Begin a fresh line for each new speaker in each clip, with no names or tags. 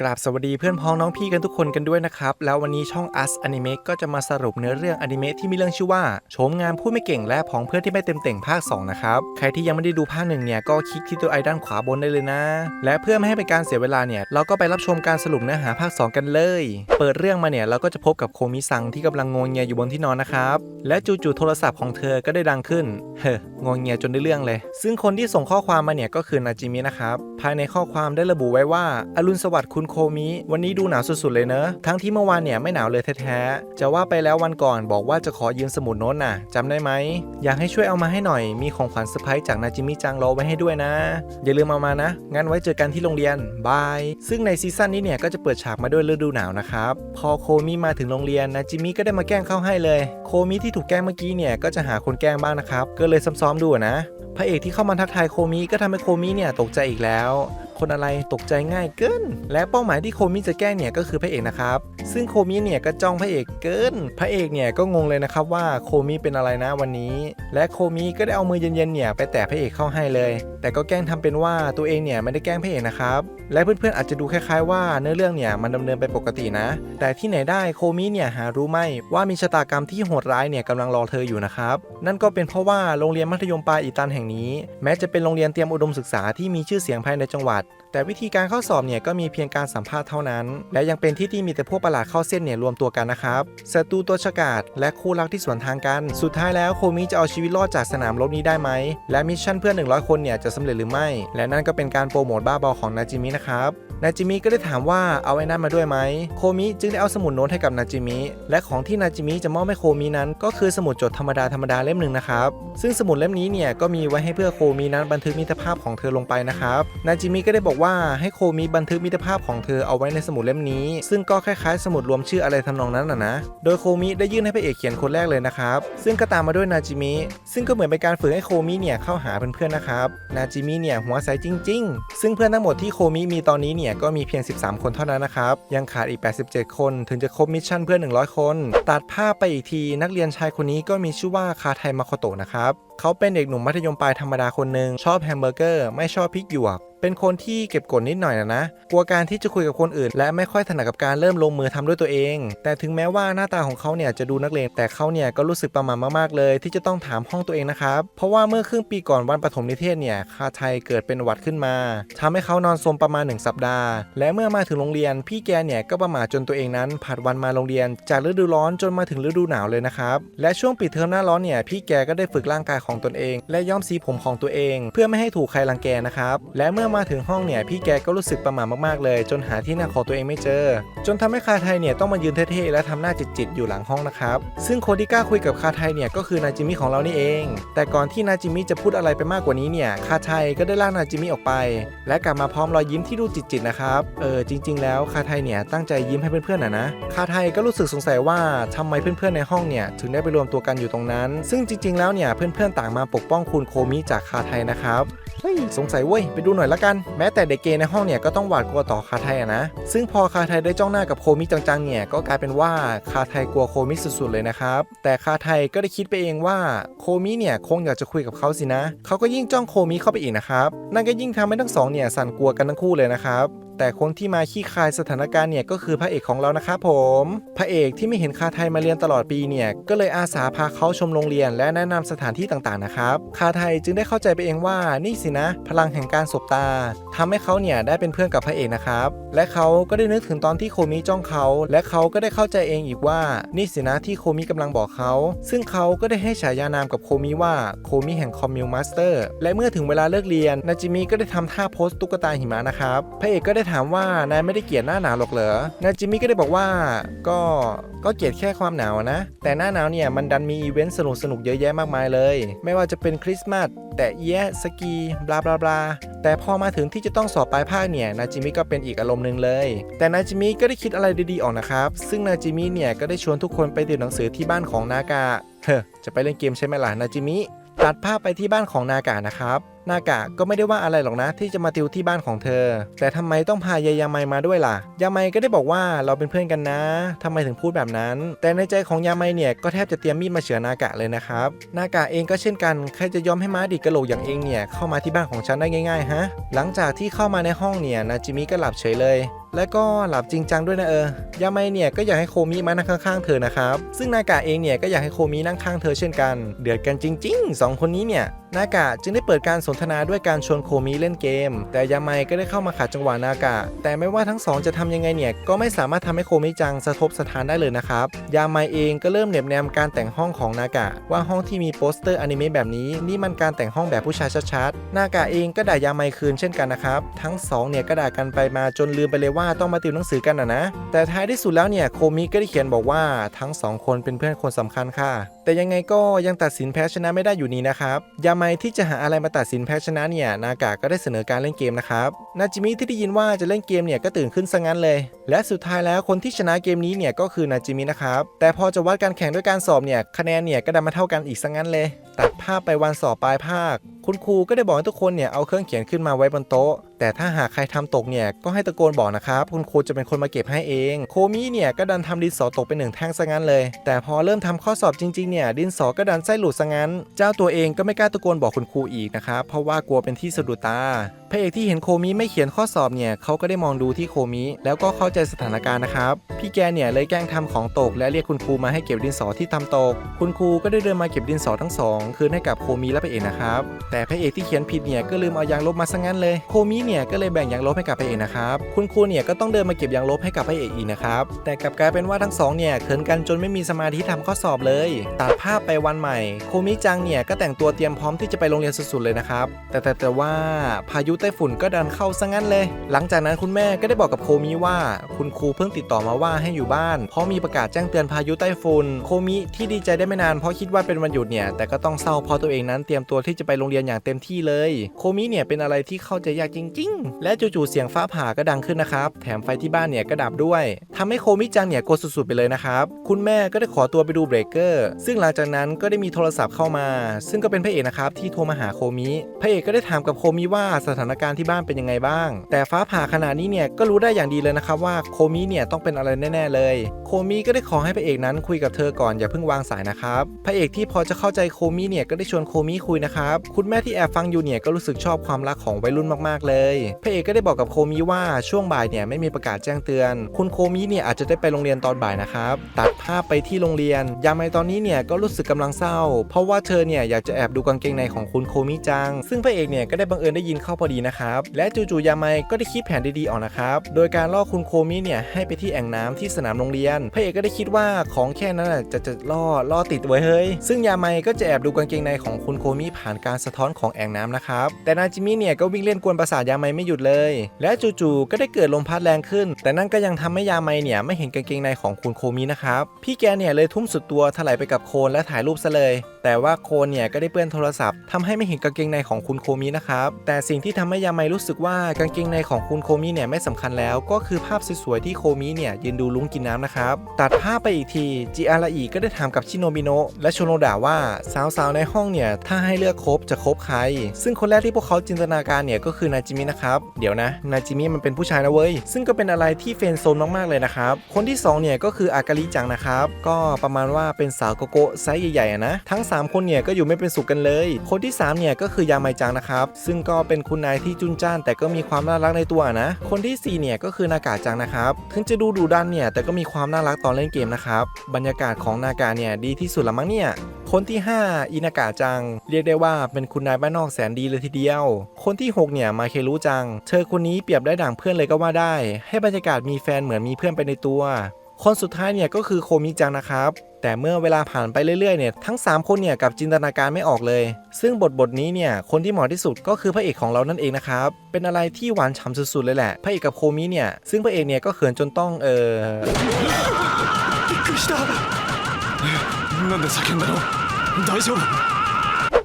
กราบสวัสดีเพื่อนพ้องน้องพี่กันทุกคนกันด้วยนะครับ แล้ววันนี้ช่อง Us Anime ก็จะมาสรุปเนื้อเรื่องอนิเมะที่มีเรื่องชื่อว่าโฉมงามผู้ไม่เก่งและผองเพื่อนที่ไม่เต็มเต่งภาค 2 นะครับ ใครที่ยังไม่ได้ดูภาคหนึ่งเนี่ย ก็คลิกที่ตัวไอด้านขวาบนได้เลยนะ และเพื่อไม่ให้เป็นการเสียเวลาเนี่ย เราก็ไปรับชมการสรุปเนื้อหาภาค 2 กันเลย เปิดเรื่องมาเนี่ยเราก็จะพบกับโคมิซังที่กำลังงงเงียอยู่บนที่นอนนะครับและจู่ๆโทรศัพท์ของเธอก็ได้ดังขึ้นเฮ้งงเงียจนได้เรื่องเลย ซึ่งคนที่ส่งข้อความมาเนี่ยก็คือนาจิมินะครับภายในข้อความได้ระบุไว้ว่าอรุณสวัสดิ์คุณโคมิ วันนี้ดูหนาวสุดๆเลยเนอะ ทั้งที่เมื่อวานเนี่ยไม่หนาวเลยแท้ๆ จะว่าไปแล้ววันก่อนบอกว่าจะขอยืมสมุดโน้ตน่ะจำได้ไหม อยากให้ช่วยเอามาให้หน่อย มีของขวัญเซอร์ไพรส์จากนาจิมิจังรอไว้ให้ด้วยนะ อย่าลืมเอามานะ งั้นไว้เจอกันที่โรงเรียน บาย ซึ่งในซีซั่นนี้เนี่ยก็จะเปิดฉากมาด้วยฤดูหนาวนะครับ พอโคมิมาถึงโรงเรียนนาจิมิก็ได้มาแกล้งเข้าให้เลย โคมิที่ถูกแกล้งเมื่อกี้เนี่ยก็จะหาคนแกล้งบ้างนะครับ ก็เลยซ้อมๆดูนะ พระเอกที่เข้ามาทักทายโคมิก็ทำให้โคมิเนี่ยตกใจอีกแล้ว คนอะไรตกใจง่ายเกิน และเป้าหมายที่โคมิจะแก้เนี่ยก็คือพระเอกนะครับ ซึ่งโคมิเนี่ยก็จ้องพระเอกเกิน พระเอกเนี่ยก็งงเลยนะครับว่าโคมิเป็นอะไรนะวันนี้ และโคมิก็ได้เอามือเย็นๆเนี่ยไปแตะพระเอกเข้าให้เลย แต่ก็แกล้งทำเป็นว่าตัวเองเนี่ยไม่ได้แกล้งพระเอกนะครับ และเพื่อนๆอาจจะดูคล้ายๆว่าเนื้อเรื่องเนี่ยมันดำเนินไปปกตินะ แต่ที่ไหนได้โคมิเนี่ยหารู้ไหมว่ามีชะตากรรมที่โหดร้ายเนี่ยกำลังรอเธออยู่นะครับ นั่นก็เป็นเพราะว่าโรงเรียนมัธยมปลายอีตันแห่งนี้ แม้จะเป็นโรงเรียนเตรียมอุดมศึกษาที่มีชื่อเสียงภายในจังหวัด แต่วิธีการเข้าสอบเนี่ยก็มีเพียงการสัมภาษณ์เท่านั้น และยังเป็นที่ที่มีแต่พวกประหลาดเข้าเส้นเนี่ยรวมตัวกันนะครับศัตรูตัวฉกาจและคู่รักที่สวนทางกัน สุดท้ายแล้วโคมิจะเอาชีวิตรอดจากสนามรบนี้ได้ไหม และมิชชั่นเพื่อน 100 คนเนี่ยจะสำเร็จหรือไม่ และนั่นก็เป็นการโปรโมทบ้าบอของนาจิมินะครับ นาจิมิก็ได้ถามว่าเอาไอ้นั่นมาด้วยไหมโคมิจึงได้เอาสมุดโน้ตให้กับนาจิมิและของที่นาจิมิจะมอบให้โคมินั้น ก็คือสมุดจดธรรมดาธรรมดาเล่มหนึ่งนะครับซึ่งสมุดเล่มนี้เนี่ยก็มีไว้ให้เพื่อโคมินั้นบันทึกมิตรภาพของเธอลงไปนะครับนาจิมิก็ได้บอกว่าให้โคมิบันทึกมิตรภาพของเธอเอาไว้ในสมุดเล่มนี้ ซึ่งก็คล้ายๆ สมุดรวมชื่ออะไรทำนองนั้นนะนะโดยโคมิได้ยื่นให้พระเอกเขียนคนแรกเลยนะครับซึ่งก็ตามมาด้วยนาจิมิซึ่งก็เหมือนเป็นการฝึกให้โคมิเนี่ยเข้าหาเพื่อนๆนะครับนาจิมิเนี่ยหัวใสจริง ๆ ซึ่งเพื่อนทั้งหมดที่โคมิมีตอนนี้เนี่ยก็มีเพียง 13 คนเท่านั้นนะครับ ยังขาดอีก 87 คนถึงจะครบมิชชั่นเพื่อน100 คน ตัดภาพไปอีกทีนักเรียนชายคนนี้ก็มีชื่อว่าคาไทมาโคโตะนะครับ เขาเป็นเด็กหนุ่มมัธยมปลายธรรมดาคนหนึ่งชอบแฮมเบอร์เกอร์ ไม่ชอบพริกหยวก เป็นคนที่เก็บกดนิดหน่อยนะนะ กลัวการที่จะคุยกับคนอื่น และไม่ค่อยถนัดกับการเริ่มลงมือทำด้วยตัวเอง แต่ถึงแม้ว่าหน้าตาของเขาเนี่ยจะดูนักเลงแต่เขาเนี่ยก็รู้สึกประหม่ามากๆเลย ที่จะต้องถามห้องตัวเองนะครับ เพราะว่าเมื่อครึ่งปีก่อนวันปฐมนิเทศเนี่ยคาไทยเกิดเป็นหวัดขึ้นมาทำให้เขานอนสมประมาณ 1 สัปดาห์ และเมื่อมาถึงโรงเรียน พี่แกเนี่ยก็ประมาทจนตัวเองนั้นผัดวันมาโรงเรียน จากฤดูร้อนจนมาถึงฤดูหนาวเลยนะครับ และช่วงปิดเทอมหน้าร้อนเนี่ยพี่แกก็ได้ฝึกร่างกายของตนเอง และย้อมสีผมของตัวเอง เพื่อไม่ให้ถูกใครรังแกนะครับ และเมื่อมาถึงห้องเนี่ยพี่แกก็รู้สึกประหม่ามากๆเลย จนหาที่นั่งของตัวเองไม่เจอ จนทำให้คาไทยเนี่ยต้องมายืนเท่ๆและทำหน้าจิตๆอยู่หลังห้องนะครับซึ่งคนที่กล้าคุยกับคาไทยเนี่ยก็คือนาจิมิของเรานี่เอง แต่ก่อนที่นาจิมิจะพูดอะไรไปมากกว่านี้เนี่ยคาไทยก็ได้ลากนาจิมิออกไป และกลับมาพร้อมรอยยิ้มที่ดูจิตๆนะครับเออจริง ๆ แล้วคาไทยเนี่ยตั้งใจยิ้มให้เพื่อนๆนะนะคาไทยก็รู้สึกสงสัยว่าทำไมเพื่อนๆในห้องเนี่ยถึงได้ไปรวมตัวกันอยู่ตรงนั้น ซึ่งจริง ๆแล้วเนี่ยเพื่อนๆต่างมาปกป้องคุณโคมิจากคาไทยนะครับเฮ้ยสงสัยเว้ยไปดูหน่อยละกัน แม้แต่เด็กเกย์ในห้องเนี่ยก็ต้องหวาดกลัวต่อคาไทยอะนะ ซึ่งพอคาไทยได้จ้องหน้ากับโคมิจังๆเนี่ยก็กลายเป็นว่าคาไทยกลัวโคมิสุดๆเลยนะครับ แต่คาไทยก็ได้คิดไปเองว่าโคมิเนี่ยคงอยากจะคุยกับเขาสินะ เขาก็ยิ่งจ้องโคมิเข้าไปอีกนะครับ นั่นก็ยิ่งทำให้ทั้งสองเนี่ยสั่นกลัวกันทั้งคู่เลยนะครับ แต่คนที่มาขี้คายสถานการณ์เนี่ยก็คือพระเอกของเรานะครับผม พระเอกที่ไม่เห็นคาไทยมาเรียนตลอดปีเนี่ยก็เลยอาสาพาเขาชมโรงเรียน และแนะนำสถานที่ต่างๆนะครับคาไทยจึงได้เข้าใจไปเองว่านี่สินะ พลังแห่งการสบตาทำให้เขาเนี่ยได้เป็นเพื่อนกับพระเอกนะครับและเขาก็ได้นึกถึงตอนที่โคมิจ้องเขา และเขาก็ได้เข้าใจเองอีกว่านี่สินะที่โคมิกำลังบอกเขา ซึ่งเขาก็ได้ให้ฉายานามกับโคมิว่าโคมิแห่งคอมมิวมาสเตอร์และเมื่อถึงเวลาเลิกเรียนนาจิมิก็ได้ทำท่าโพสตุ๊กตาหิมะนะครับพระเอกก็ได้ถามว่านายไม่ได้เกลียดหน้าหนาวหรอกเหรอนายจิมิก็ได้บอกว่า ก็ก็เกลียดแค่ความหนาวนะ แต่หน้าหนาวเนี่ยมันดันมีอีเวนต์สนุกสนุกๆเยอะแยะมากมายเลย ไม่ว่าจะเป็นคริสต์มาสแต่เอี้ยะสกีบลาบลาบลาแต่พอมาถึงที่จะต้องสอบปลายภาคเนี่ยนายจิมิก็เป็นอีกอารมณ์หนึ่งเลย แต่นายจิมิก็ได้คิดอะไรดีๆออกนะครับ ซึ่งนายจิมิเนี่ยก็ได้ชวนทุกคนไปติวหนังสือที่บ้านของนากาเฮ้อจะไปเล่นเกมใช่ไหมล่ะนายจิมิตัดภาพไปที่บ้านของนากานะครับ นากะก็ไม่ได้ว่าอะไรหรอกนะที่จะมาติวที่บ้านของเธอ แต่ทำไมต้องพายายาไมมาด้วยล่ะ ยาไมก็ได้บอกว่าเราเป็นเพื่อนกันนะทำไมถึงพูดแบบนั้น แต่ในใจของยาไมเนี่ยก็แทบจะเตรียมมีดมาเฉือนนากะเลยนะครับนากะเองก็เช่นกันใครจะยอมให้ม้าดิดกระโหลกอย่างเองเนี่ยเข้ามาที่บ้านของฉันได้ง่ายๆฮะหลังจากที่เข้ามาในห้องเนี่ยนาจิมิก็หลับเฉยเลยและก็หลับจริงจังด้วยนะเออยาไมเนี่ยก็อยากให้โคมิมานั่งข้างๆเธอนะครับ ซึ่งนากะเองเนี่ยก็อยากให้โคมินั่งข้างเธอเช่นกัน เดือดกันจริงๆสองคนนี้เนี่ยนากะจึงได้เปิดการสนทนาด้วยการชวนโคมิเล่นเกม แต่ยาไมก็ได้เข้ามาขัดจังหวะนากะ แต่ไม่ว่าทั้งสองจะทำยังไงเนี่ย ก็ไม่สามารถทำให้โคมิจังสะทบสถานได้เลยนะครับ ยาไมเองก็เริ่มเหน็บแนมการแต่งห้องของนากะ ว่าห้องที่มีโปสเตอร์อนิเมะแบบนี้นี่มันการแต่งห้องแบบผู้ชายชัดๆนากะเองก็ด่ายาไมคืนเช่นกันนะครับ ทั้งสองเนี่ยก็ด่ากันไปมาจนลืมไปเลยว่าต้องมาติวหนังสือกันนะนะ แต่ท้ายที่สุดแล้วเนี่ยโคมิก็ได้เขียนบอกว่าทั้งสองคนเป็นเพื่อนคนสำคัญค่ะ แต่ยังไงก็ยังตัดสินแพ้ชนะไม่ได้อยู่นี้นะครับยาไมที่จะหาอะไรมาตัดสินแพ้ชนะเนี่ย นากาก็ได้เสนอการเล่นเกมนะครับ นาจิมิที่ได้ยินว่าจะเล่นเกมเนี่ยก็ตื่นขึ้นซะงั้นเลย และสุดท้ายแล้วคนที่ชนะเกมนี้เนี่ยก็คือนาจิมินะครับ แต่พอจะวัดการแข่งด้วยการสอบเนี่ยคะแนนเนี่ยก็ดันมาเท่ากันอีกซะงั้นเลย ตัดภาพไปวันสอบปลายภาค คุณครูก็ได้บอกให้ทุกคนเนี่ยเอาเครื่องเขียนขึ้นมาไว้บนโต๊ะ แต่ถ้าหากใครทำตกเนี่ยก็ให้ตะโกนบอกนะครับ คุณครูจะเป็นคนมาเก็บให้เอง โคมิเนี่ยก็ดันทำดินสอตกเป็นหนึ่งแท่งซะงั้นเลย แต่พอเริ่มทำข้อสอบจริงๆเนี่ยดินสอก็ดันไส้หลุดซะงั้น เจ้าตัวเองก็ไม่กล้าตะโกนบอกคุณครูอีกนะครับเพราะว่ากลัวเป็นที่สะดุดตาพระเอกที่เห็นโคมิไม่เขียนข้อสอบเนี่ยเขาก็ได้มองดูที่โคมิแล้วก็เข้าใจสถานการณ์นะครับ พี่แกเนี่ยเลยแกล้งทำของตก และเรียกคุณครูมาให้เก็บดินสอที่ทำตก คุณครูก็ได้เดินมาเก็บดินสอทั้งสองคืนให้กับโคมิและพระเอกนะครับแต่พระเอกที่เขียนผิดเนี่ยก็ลืมเอายางลบมาซะงั้นเลย โคมิเนี่ยก็เลยแบ่งยางลบให้กับพระเอกนะครับคุณครูเนี่ยก็ต้องเดินมาเก็บยางลบให้กับพระเอกอีกนะครับแต่กลับกลายเป็นว่าทั้งสองเนี่ยเขินกันจนไม่มีสมาธิทำข้อสอบเลยตัดภาพไปวันใหม่ โคมิจังเนี่ยก็แต่งตัวเตรียมพร้อมที่จะไปโรงเรียนสุดๆเลยนะครับแต่แต่แต่ว่าพายุไต้ฝุ่นก็ดันเข้าซะงั้นเลย หลังจากนั้นคุณแม่ก็ได้บอกกับโคมิว่า คุณครูเพิ่งติดต่อมาว่าให้อยู่บ้าน เพราะมีประกาศแจ้งเตือนพายุไต้ฝุ่นโคมิที่ดีใจได้ไม่นานเพราะคิดว่าเป็นวันหยุดเนี่ยแต่ก็ต้องเศร้าเพราะตัวเองนั้นเตรียมตัวที่จะไปโรงเรียนอย่างเต็มที่เลย โคมิเนี่ยเป็นอะไรที่เข้าใจยากจริง ๆ และจู่ๆเสียงฟ้าผ่าก็ดังขึ้นนะครับ แถมไฟที่บ้านเนี่ยก็ดับด้วยทำให้โคมิจังเนี่ยโกรธสุดๆไปเลยนะครับ คุณแม่ก็ได้ขอตัวไปดูเบรกเกอร์ ซึ่งหลังจากนั้นก็ได้มีโทรศัพท์เข้ามา ซึ่งก็เป็นพระเอกนะครับที่โทรมาหาโคมิ พระเอกก็ได้ถามกับโคมิว่าสถานการณ์ที่บ้านเป็นยังไงบ้าง แต่ฟ้าผ่าขนาดนี้เนี่ยก็รู้ได้อย่างดีเลยนะครับว่าโคมิเนี่ยต้องเป็นอะไรแน่ๆเลย โคมิก็ได้ขอให้พระเอกนั้นคุยกับเธอก่อนอย่าเพิ่งวางสายนะครับ พระเอกที่พอจะเข้าใจโคมิเนี่ยก็ได้ชวนโคมิคุยนะครับ คุณแม่ม่ที่แอบฟังอยู่เนี่ยก็รู้สึกชอบความรักของวัยรุ่นมากๆ เลยพระเอกก็ได้บอกกับโคมิว่าช่วงบ่ายเนี่ยไม่มีประกาศแจ้งเตือน คุณโคมิเนี่ยอาจจะได้ไปโรงเรียนตอนบ่ายนะครับตัดภาพไปที่โรงเรียน ยามในตอนนี้เนี่ยก็รู้สึกกำลังเศร้า เพราะว่าเธอเนี่ยอยากจะแอบดูกางเกงในของคุณโคมิจัง ซึ่งพระเอกเนี่ยก็ได้บังเอิญได้ยินเข้าพอดีนะครับและจู่ๆยาไมก็ได้คิดแผนดีๆออกนะครับโดยการล่อคุณโคมิเนี่ยให้ไปที่แอ่งน้ำที่สนามโรงเรียนพระเอกก็ได้คิดว่าของแค่นั้นน่ะจะจะล่อล่อติดไว้เฮ้ยซึ่งยาไมก็จะแอบดูกางเกงในของคุณโคมิผ่านการสะท้อนของแอ่งน้ำนะครับ แต่นาจิมิเนี่ยก็วิ่งเล่นกวนประสาทยาไมไม่หยุดเลย และจู่ๆก็ได้เกิดลมพัดแรงขึ้น แต่นั่นก็ยังทำให้ยาไมเนี่ยไม่เห็นกางเกงในของคุณโคมินะครับ พี่แกเนี่ยเลยทุ่มสุดตัวถลายไปกับโคลนและถ่ายรูปซะเลย แต่ว่าโคลนเนี่ยก็ได้เปื้อนโทรศัพท์ทำให้ไม่เห็นกางเกงในของคุณโคมินะครับ แต่สิ่งที่ทำให้ยาไมรู้สึกว่ากางเกงในของคุณโคมิเนี่ยไม่สำคัญแล้ว ก็คือภาพสวยๆที่โคมิเนี่ยยืนดูลุงกินน้ำนะครับ ตัดภาพไปอีกทีจิอาราอิก็ได้ถามกับชิโนบิโนะและโชโนดะว่าสาวๆในห้องเนี่ยถ้าให้เลือกคบจะคบใคร ซึ่งคนแรกที่พวกเขาจินตนาการเนี่ยก็คือนาจิมินะครับเดี๋ยวนะนาจิมิมันเป็นผู้ชายนะเว้ยซึ่งก็เป็นอะไรที่เฟนโซนมากๆเลยนะครับคนที่สองเนี่ยก็คืออากาลิจังนะครับก็ประมาณว่าเป็นสาวโกโก้ไซส์ใหญ่ๆนะทั้งสามคนเนี่ยก็อยู่ไม่เป็นสุขกันเลย คนที่สามเนี่ยก็คือยาไมจังนะครับซึ่งก็เป็นคุณนายที่จุนจ้าน แต่ก็มีความน่ารักในตัวนะ คนที่สี่เนี่ยก็คือนากาจังนะครับถึงจะดูดุดันเนี่ยแต่ก็มีความน่ารักตอนเล่นเกมนะครับบรรยากาศของนากาเนี่ยดีที่สุดละมั้งเนี่ย คนที่ 5 อินากาจัง เรียกได้ว่าเป็นคุณนายบ้านนอกแสนดีเลยทีเดียว คนที่ 6 เนี่ย มาเครุจัง เธอคนนี้เปรียบได้ดั่งเพื่อนเลยก็ว่าได้ ให้บรรยากาศมีแฟนเหมือนมีเพื่อนไปในตัว คนสุดท้ายเนี่ยก็คือโคมิจังนะครับแต่เมื่อเวลาผ่านไปเรื่อยๆเนี่ยทั้ง 3 คนเนี่ยกลับจินตนาการไม่ออกเลย ซึ่งบทบทนี้เนี่ยคนที่เหมาะที่สุดก็คือพระเอกของเรานั่นเองนะครับเป็นอะไรที่หวานฉ่ำสุดๆเลยแหละพระเอกกับโคมิเนี่ยซึ่งพระเอกเนี่ยก็เขินจนต้องเออ
大丈夫。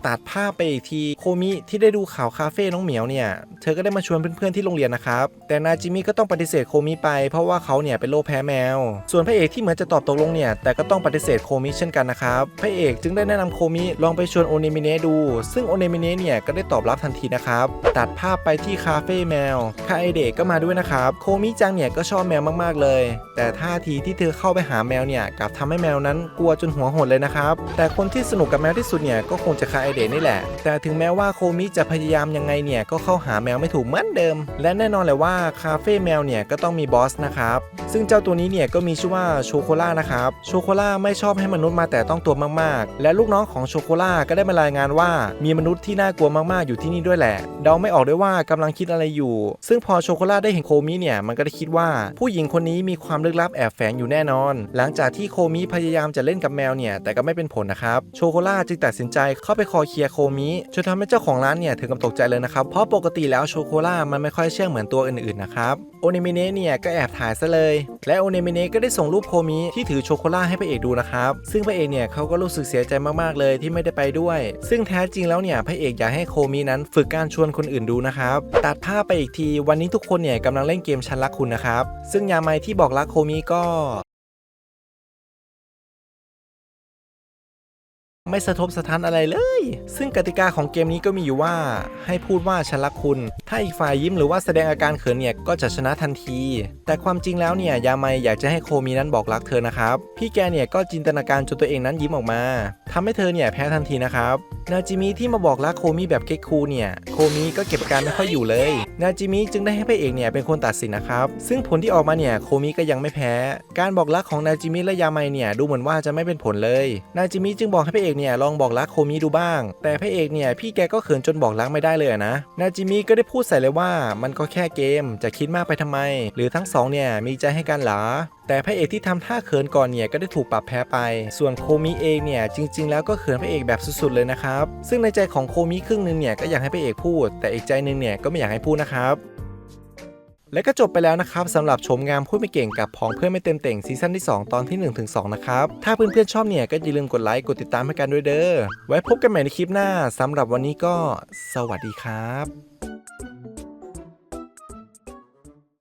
ตัดภาพไปอีกทีโคมิที่ได้ดูข่าวคาเฟ่น้องเหมียวเนี่ย เธอก็ได้มาชวนเพื่อนๆที่โรงเรียนนะครับ แต่นาจิมิก็ต้องปฏิเสธโคมิไปเพราะว่าเขาเนี่ยเป็นโรคแพ้แมว ส่วนพระเอกที่เหมือนจะตอบตกลงเนี่ย แต่ก็ต้องปฏิเสธโคมิเช่นกันนะครับ พระเอกจึงได้แนะนำโคมิลองไปชวนโอเนมิเนะดู ซึ่งโอเนมิเนะเนี่ยก็ได้ตอบรับทันทีนะครับ ตัดภาพไปที่คาเฟ่แมวคาเอเดะก็มาด้วยนะครับ โคมิจังเนี่ยก็ชอบแมวมากๆเลย แต่ท่าทีที่เธอเข้าไปหาแมวเนี่ยกลับทำให้แมวนั้นกลัวจนหัวหดเลยนะครับ แต่คนที่สนุกกับแมวที่สุดเนี่ยก็คงจะคาเอเดะนี่แหละ แต่ถึงแม้ว่าโคมิจะพยายามยังไงเนี่ยก็เข้าหาแมวไม่ถูกเหมือนเดิม และแน่นอนเลยว่าคาเฟ่แมวเนี่ยก็ต้องมีบอสนะครับ ซึ่งเจ้าตัวนี้เนี่ยก็มีชื่อว่าโชโคล่านะครับ โชโคล่าไม่ชอบให้มนุษย์มาแต่ต้องตัวมากๆ และลูกน้องของโชโคล่าก็ได้มารายงานว่า มีมนุษย์ที่น่ากลัวมากๆอยู่ที่นี่ด้วยแหละ เดาไม่ออกด้วยว่ากำลังคิดอะไรอยู่ ซึ่งพอโชโคล่าได้เห็นโคมิเนี่ยมันก็ได้คิดว่า ผู้หญิงคนนี้มีความลึกลับแอบแฝงอยู่แน่นอน หลังจากที่โคมิพยายามจะเล่นกับแมวเนี่ยแต่ก็ไม่เป็นผลนะครับ โชโคล่าจึงตัดสินใจเข้าไปคอเคลียร์โคมิจนทำให้เจ้าของร้านเนี่ยถึงกับตกใจเลยนะครับ เพราะปกติแล้วโชโคล่ามันไม่ค่อยเชื่องเหมือนตัวอื่นๆนะครับโอเนมิเนะเนี่ยก็แอบถ่ายซะเลย และโอเนมิเนะก็ได้ส่งรูปโคมิที่ถือโชโคล่าให้พระเอกดูนะครับซึ่งพระเอกเนี่ยเขาก็รู้สึกเสียใจมากๆเลยที่ไม่ได้ไปด้วย ซึ่งแท้จริงแล้วเนี่ยพระเอกอยากให้โคมินั้นฝึกการชวนคนอื่นดูนะครับตัดภาพไปอีกทีวันนี้ทุกคนเนี่ยกำลังเล่นเกมฉันรักคุณนะครับซึ่งยาไมที่บอกรักโคมิก็ ไม่สะทบสะท้านอะไรเลย ซึ่งกติกาของเกมนี้ก็มีอยู่ว่า ให้พูดว่าฉันรักคุณ ถ้าอีกฝ่ายยิ้มหรือว่าแสดงอาการเขินเนี่ยก็จะชนะทันที แต่ความจริงแล้วเนี่ยยาไมอยากจะให้โคมีนั้นบอกรักเธอนะครับ พี่แกเนี่ยก็จินตนาการจนตัวเองนั้นยิ้มออกมาทำให้เธอเนี่ยแพ้ทันทีนะครับนาจิมิที่มาบอกรักโคมิแบบเก๊กคูลเนี่ยโคมิก็เก็บอาการไม่ค่อยอยู่เลยนาจิมิจึงได้ให้พระเอกเนี่ยเป็นคนตัดสินนะครับ ซึ่งผลที่ออกมาเนี่ยโคมิก็ยังไม่แพ้ การบอกรักของนาจิมิและยาไมเนี่ยดูเหมือนว่าจะไม่เป็นผลเลยนาจิมิจึงบอกให้พระเอกเนี่ยลองบอกรักโคมิดูบ้าง แต่พระเอกเนี่ยพี่แกก็เขินจนบอกรักไม่ได้เลยนะ นาจิมิก็ได้พูดใส่เลยว่ามันก็แค่เกมจะคิดมากไปทำไม หรือทั้งสองเนี่ยมีใจให้กันหรอแต่พระเอกที่ทำท่าเขินก่อนเนี่ยก็ได้ถูกปรับแพ้ไป ส่วนโคมิเองเนี่ยจริง ๆ แล้วก็เขินพระเอกแบบสุดๆเลยนะครับ ซึ่งในใจของโคมิครึ่งหนึงเนี่ยก็อยากให้พระเอกพูด แต่อีกใจหนึงเนี่ยก็ไม่อยากให้พูดนะครับ และก็จบไปแล้วนะครับสำหรับชมงามพูดไม่เก่งกับพองเพื่อนไม่เต็มเต่งซีซั่นที่ 2 ตอนที่1ถึง2นะครับ ถ้าเพื่อนๆชอบเนี่ยก็อย่าลืมกดไลค์กดติดตามให้กันด้วยเด้อไว้พบกันใหม่ในคลิปหน้าสำหรับวันนี้ก็ สวัสดีครับ